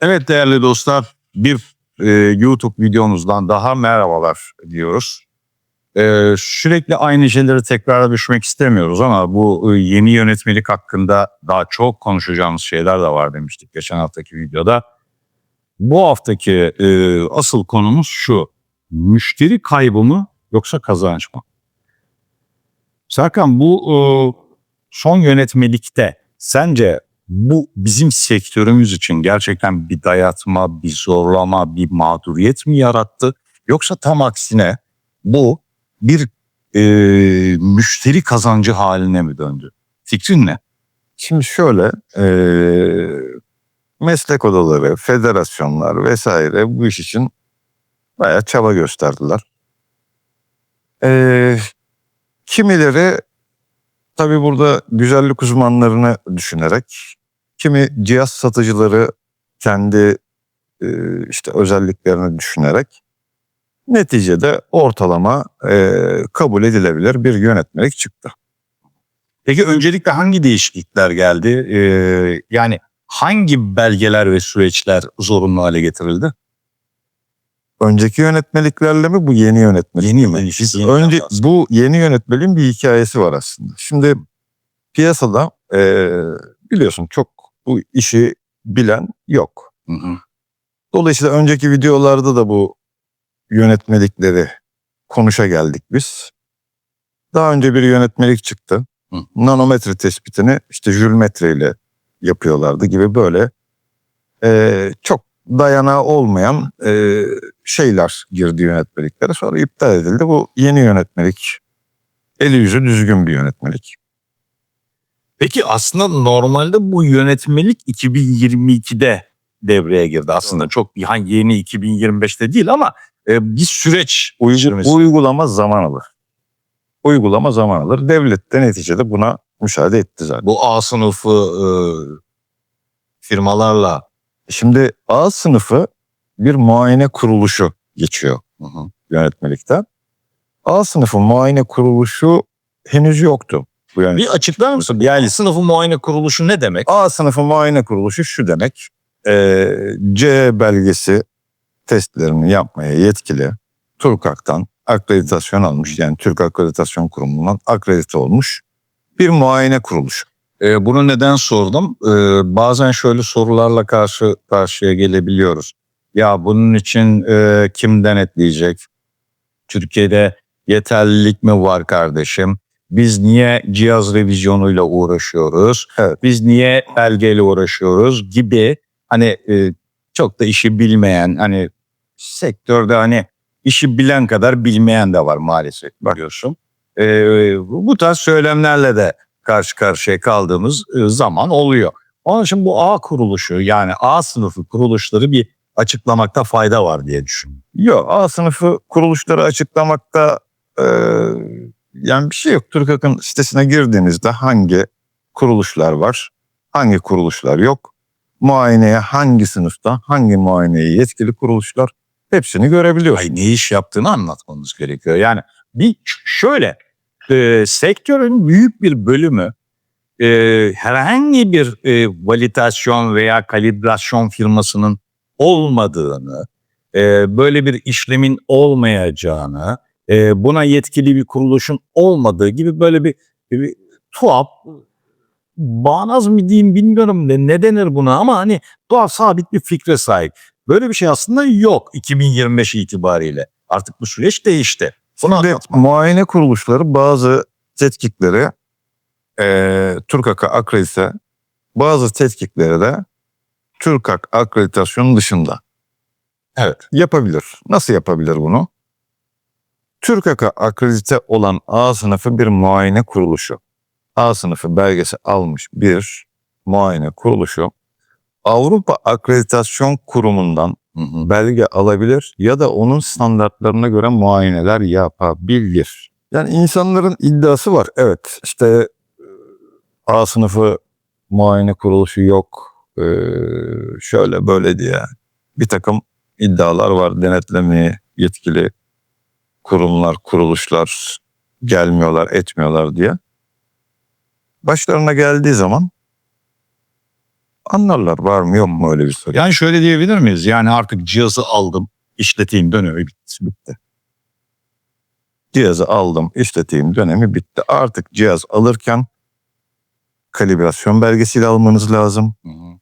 Evet değerli dostlar bir e, YouTube videomuzdan daha merhabalar diyoruz. E, sürekli aynı şeyleri tekrar düşmek istemiyoruz ama bu e, yeni yönetmelik hakkında daha çok konuşacağımız şeyler de var demiştik geçen haftaki videoda. Bu haftaki e, asıl konumuz şu. Müşteri kaybı mı yoksa kazanç mı? Serkan bu e, son yönetmelikte sence bu bizim sektörümüz için gerçekten bir dayatma, bir zorlama, bir mağduriyet mi yarattı? Yoksa tam aksine bu bir e, müşteri kazancı haline mi döndü? Fikrin ne? Şimdi şöyle e, meslek odaları, federasyonlar vesaire bu iş için bayağı çaba gösterdiler. E, kimileri tabii burada güzellik uzmanlarını düşünerek, kimi cihaz satıcıları kendi e, işte özelliklerini düşünerek neticede ortalama e, kabul edilebilir bir yönetmelik çıktı. Peki öncelikle hangi değişiklikler geldi? E, yani hangi belgeler ve süreçler zorunlu hale getirildi? Önceki yönetmeliklerle mi bu yeni yönetmelik? Yeni mi? yönetmelik, Biz yeni önce yapacağız. bu yeni yönetmeliğin bir hikayesi var aslında. Şimdi piyasada e, biliyorsun çok bu işi bilen yok. Hı hı. Dolayısıyla önceki videolarda da bu yönetmelikleri konuşa geldik biz. Daha önce bir yönetmelik çıktı. Hı. Nanometre tespitini işte jülmetre ile yapıyorlardı gibi böyle e, çok dayanağı olmayan e, şeyler girdi yönetmeliklere. Sonra iptal edildi. Bu yeni yönetmelik eli yüzü düzgün bir yönetmelik. Peki aslında normalde bu yönetmelik 2022'de devreye girdi aslında. Çok bir hani yeni 2025'te değil ama e, bir süreç sürmesi. Uygulama zaman alır. Uygulama zaman alır. Devlet de neticede buna müsaade etti zaten. bu A sınıfı e, firmalarla Şimdi A sınıfı bir muayene kuruluşu geçiyor Hı hı. yönetmelikte. A sınıfı muayene kuruluşu henüz yoktu. Bu yani bir açıklar mısın? Yani sınıfı muayene kuruluşu ne demek? A sınıfı muayene kuruluşu şu demek. eee, C belgesi testlerini yapmaya yetkili TÜRKAK'tan akreditasyon almış. Yani Türk Akreditasyon Kurumu'ndan akredite olmuş bir muayene kuruluşu. E, bunu neden sordum? E, bazen şöyle sorularla karşı karşıya gelebiliyoruz. Ya bunun için e, kim denetleyecek? Türkiye'de yeterlilik mi var kardeşim? Biz niye cihaz revizyonuyla uğraşıyoruz? Evet. Biz niye belgeyle uğraşıyoruz gibi hani e, çok da işi bilmeyen hani sektörde hani işi bilen kadar bilmeyen de var maalesef biliyorsun. E, bu tarz söylemlerle de karşı karşıya kaldığımız e, zaman oluyor. Onun için bu A kuruluşu yani A sınıfı kuruluşları bir açıklamakta fayda var diye düşünüyorum. Yok A sınıfı kuruluşları açıklamakta eee, yani bir şey yok. TÜRKAK'ın sitesine girdiğinizde hangi kuruluşlar var, hangi kuruluşlar yok, muayeneye hangi sınıfta, hangi muayeneye yetkili kuruluşlar hepsini görebiliyorsunuz. Ay ne iş yaptığını anlatmamız gerekiyor. Yani bir şöyle e, sektörün büyük bir bölümü e, herhangi bir e, valitasyon veya kalibrasyon firmasının olmadığını, e, böyle bir işlemin olmayacağını, e, buna yetkili bir kuruluşun olmadığı gibi böyle bir, bir tuhaf, bağnaz mı diyeyim bilmiyorum ne, ne denir buna ama hani tuhaf sabit bir fikre sahip. Böyle bir şey aslında yok 2025 itibariyle. Artık bu süreç değişti. Bunu Şimdi anlatma. muayene kuruluşları bazı tetkikleri eee TÜRKAK'a akredite, bazı tetkikleri de TÜRKAK akreditasyonu dışında Evet. yapabilir. Nasıl yapabilir bunu? TÜRKAK'a akredite olan A sınıfı bir muayene kuruluşu. A sınıfı belgesi almış bir muayene kuruluşu Avrupa Akreditasyon Kurumu'ndan belge alabilir ya da onun standartlarına göre muayeneler yapabilir. Yani insanların iddiası var. Evet işte e, A sınıfı muayene kuruluşu yok. e, şöyle böyle diye bir takım iddialar var. Denetlemeye yetkili kurumlar, kuruluşlar gelmiyorlar, etmiyorlar diye. Başlarına geldiği zaman Anlarlar var mı yok mu öyle bir soru. Yani şöyle diyebilir miyiz? Yani artık cihazı aldım, işleteyim dönemi bitti. bitti. Cihazı aldım, işleteyim dönemi bitti. Artık cihaz alırken kalibrasyon belgesiyle almanız lazım.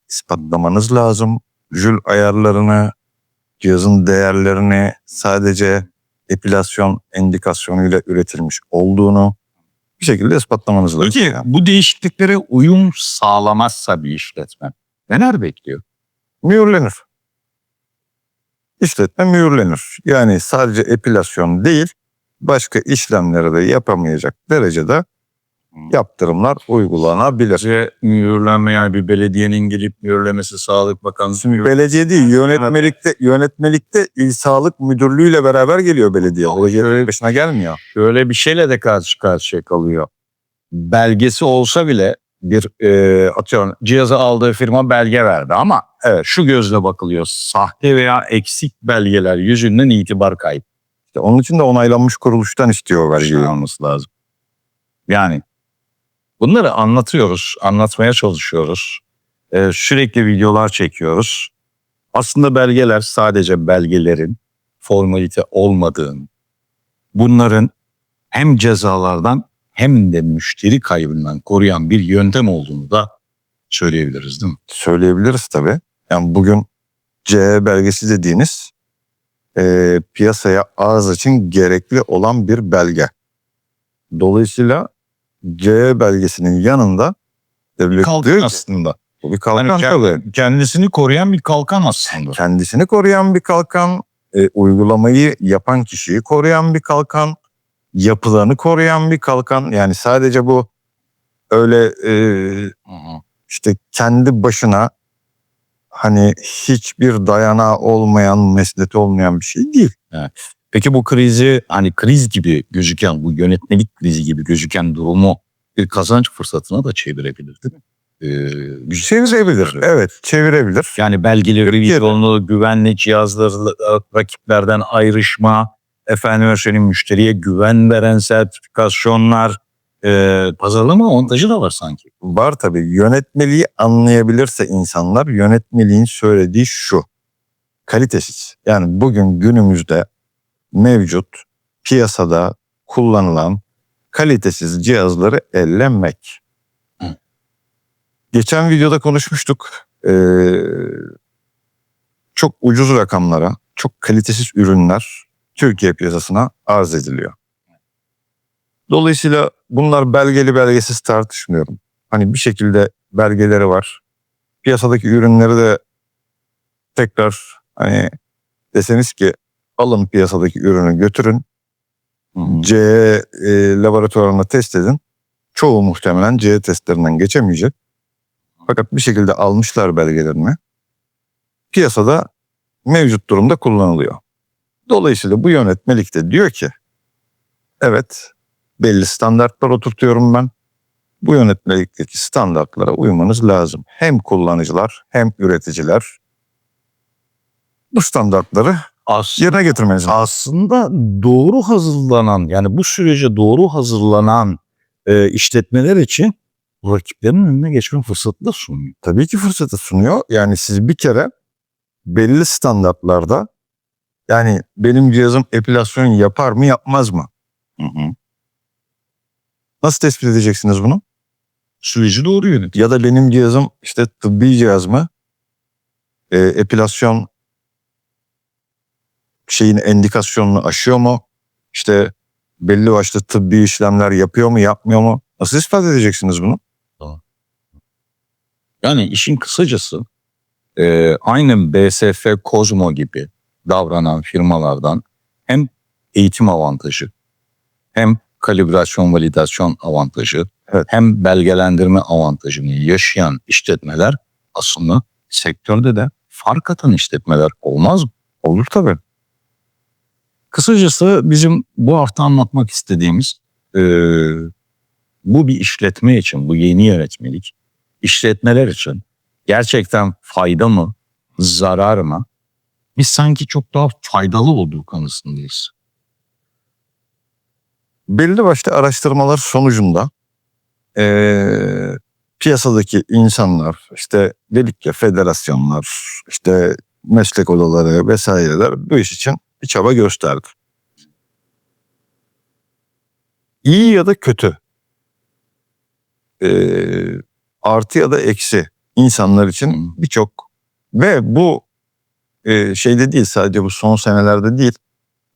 ispatlamanız lazım. Jül ayarlarını, cihazın değerlerini sadece epilasyon endikasyonuyla üretilmiş olduğunu bir şekilde ispatlamanız lazım. Peki bu değişikliklere uyum sağlamazsa bir işletme neler bekliyor? Mühürlenir. İşletme mühürlenir. Yani sadece epilasyon değil, başka işlemleri de yapamayacak derecede yaptırımlar uygulanabilir. Ve mühürlenme yani bir belediyenin gelip mühürlemesi Sağlık Bakanlığı belediye değil, yönetmelikte yönetmelikte İl Sağlık Müdürlüğü ile beraber geliyor belediye. O belediye başına gelmiyor. Şöyle bir şeyle de karşı karşıya kalıyor. Belgesi olsa bile bir e, atıyorum cihazı aldığı firma belge verdi ama evet şu gözle bakılıyor. Sahte veya eksik belgeler yüzünden itibar kaybı. İşte onun için de onaylanmış kuruluştan istiyor vergiyi. şey alması lazım. Yani bunları anlatıyoruz, anlatmaya çalışıyoruz. Ee, sürekli videolar çekiyoruz. Aslında belgeler sadece belgelerin formalite olmadığını, bunların hem cezalardan hem de müşteri kaybından koruyan bir yöntem olduğunu da söyleyebiliriz değil mi? Söyleyebiliriz tabii. Yani bugün CE belgesi dediğiniz e, piyasaya arz için gerekli olan bir belge. Dolayısıyla CE belgesinin yanında devlet Kalkan diyor ki, aslında. bu bir kalkan Hani tabii. kend- kendisini koruyan bir kalkan aslında. kendisini koruyan bir kalkan, e, uygulamayı yapan kişiyi koruyan bir kalkan, yapılanı koruyan bir kalkan. Yani sadece bu öyle e, işte kendi başına hani hiçbir dayanağı olmayan, mesleti olmayan bir şey değil. Peki bu krizi hani kriz gibi gözüken bu yönetmelik krizi gibi gözüken durumu bir kazanç fırsatına da çevirebilir değil mi? Ee. Çevirebilir. Evet, çevirebilir. Yani belgeleri, vizyonlu, güvenli cihazları, rakiplerden ayrışma, efendim senin müşteriye güven veren sertifikasyonlar, e, pazarlama avantajı da var sanki. Var tabii. Yönetmeliği anlayabilirse insanlar yönetmeliğin söylediği şu. Kalitesiz. Yani bugün günümüzde mevcut piyasada kullanılan kalitesiz cihazları ellemek. Hı. Geçen videoda konuşmuştuk. Ee, çok ucuz rakamlara, çok kalitesiz ürünler Türkiye piyasasına arz ediliyor. Dolayısıyla bunlar belgeli belgesiz tartışmıyorum. Hani bir şekilde belgeleri var. Piyasadaki ürünleri de tekrar hani deseniz ki alın piyasadaki ürünü götürün. C e, laboratuvarına test edin. Çoğu muhtemelen C testlerinden geçemeyecek. Fakat bir şekilde almışlar belgelerini. Piyasada mevcut durumda kullanılıyor. Dolayısıyla bu yönetmelik de diyor ki evet belli standartlar oturtuyorum ben. Bu yönetmelikteki standartlara uymanız lazım. Hem kullanıcılar hem üreticiler bu standartları Aslında, yerine getirmeniz lazım. aslında doğru hazırlanan yani bu sürece doğru hazırlanan e, işletmeler için rakiplerin önüne geçme fırsatı da sunuyor. Tabii ki fırsatı sunuyor. Yani siz bir kere belli standartlarda yani benim cihazım epilasyon yapar mı yapmaz mı? Hı hı. Nasıl tespit edeceksiniz bunu? Süreci doğru yönet. Ya da benim cihazım işte tıbbi cihaz mı? E, epilasyon şeyin endikasyonunu aşıyor mu? İşte belli başlı tıbbi işlemler yapıyor mu yapmıyor mu? Nasıl ispat edeceksiniz bunu? Yani işin kısacası e, aynen BSF, Kozmo gibi davranan firmalardan hem eğitim avantajı hem kalibrasyon validasyon avantajı Evet. hem belgelendirme avantajını yaşayan işletmeler aslında sektörde de fark atan işletmeler olmaz mı? Olur tabii. Kısacası bizim bu hafta anlatmak istediğimiz e, bu bir işletme için, bu yeni yönetmelik işletmeler için gerçekten fayda mı, zarar mı? Biz sanki çok daha faydalı olduğu kanısındayız. belli başlı araştırmalar sonucunda eee, piyasadaki insanlar, işte dedik ya federasyonlar, işte meslek odaları vesaireler bu iş için bir çaba gösterdi. İyi ya da kötü, ee, artı ya da eksi insanlar için birçok ve bu e, şeyde değil sadece bu son senelerde değil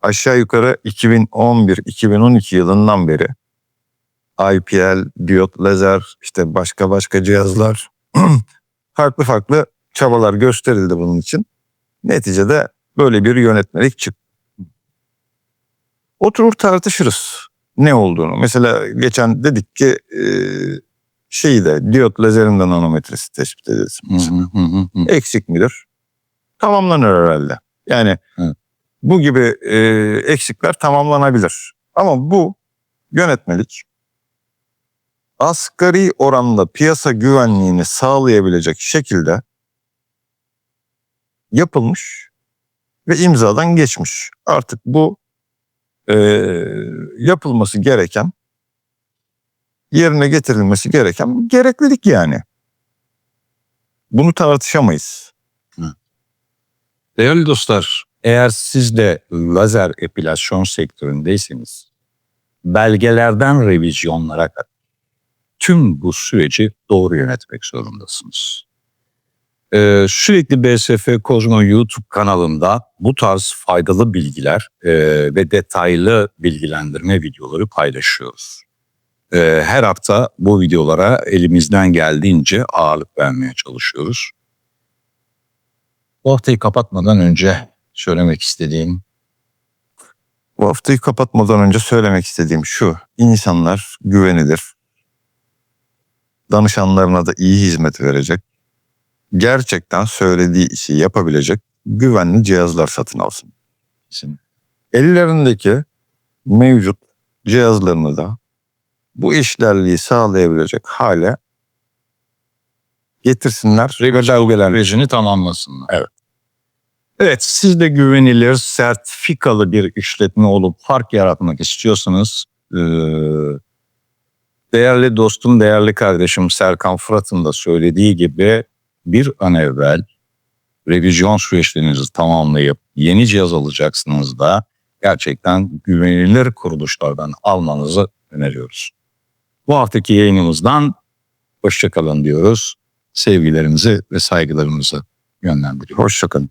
aşağı yukarı 2011-2012 yılından beri IPL, diyot, lazer, işte başka başka cihazlar farklı farklı çabalar gösterildi bunun için. Neticede böyle bir yönetmelik çıktı. Oturur tartışırız ne olduğunu. Mesela geçen dedik ki e, şeyi de diyot lazerinden nanometresi tespit edilsin. Hı hı hı hı hı. Eksik midir? Tamamlanır herhalde. Yani Evet. bu gibi e, eksikler tamamlanabilir. Ama bu yönetmelik asgari oranda piyasa güvenliğini sağlayabilecek şekilde yapılmış ve imzadan geçmiş. Artık bu e, yapılması gereken, yerine getirilmesi gereken gereklilik yani. Bunu tartışamayız. Değerli dostlar, eğer siz de lazer epilasyon sektöründeyseniz, belgelerden revizyonlara kadar tüm bu süreci doğru yönetmek zorundasınız. Ee, sürekli BSF Kozmo YouTube kanalında bu tarz faydalı bilgiler e, ve detaylı bilgilendirme videoları paylaşıyoruz. Ee, her hafta bu videolara elimizden geldiğince ağırlık vermeye çalışıyoruz. Bu haftayı kapatmadan önce söylemek istediğim Bu haftayı kapatmadan önce söylemek istediğim şu. İnsanlar güvenilir. Danışanlarına da iyi hizmet verecek. Gerçekten söylediği işi yapabilecek güvenli cihazlar satın alsın. için Ellerindeki mevcut cihazlarını da bu işlerliği sağlayabilecek hale getirsinler sürecini tamamlasınlar. Evet. Evet, siz de güvenilir, sertifikalı bir işletme olup fark yaratmak istiyorsanız eee, değerli dostum, değerli kardeşim Serkan Fırat'ın da söylediği gibi bir an evvel revizyon süreçlerinizi tamamlayıp yeni cihaz alacaksınız da gerçekten güvenilir kuruluşlardan almanızı öneriyoruz. Bu haftaki yayınımızdan hoşçakalın diyoruz. Sevgilerimizi ve saygılarımızı yönlendiriyoruz. Hoşçakalın.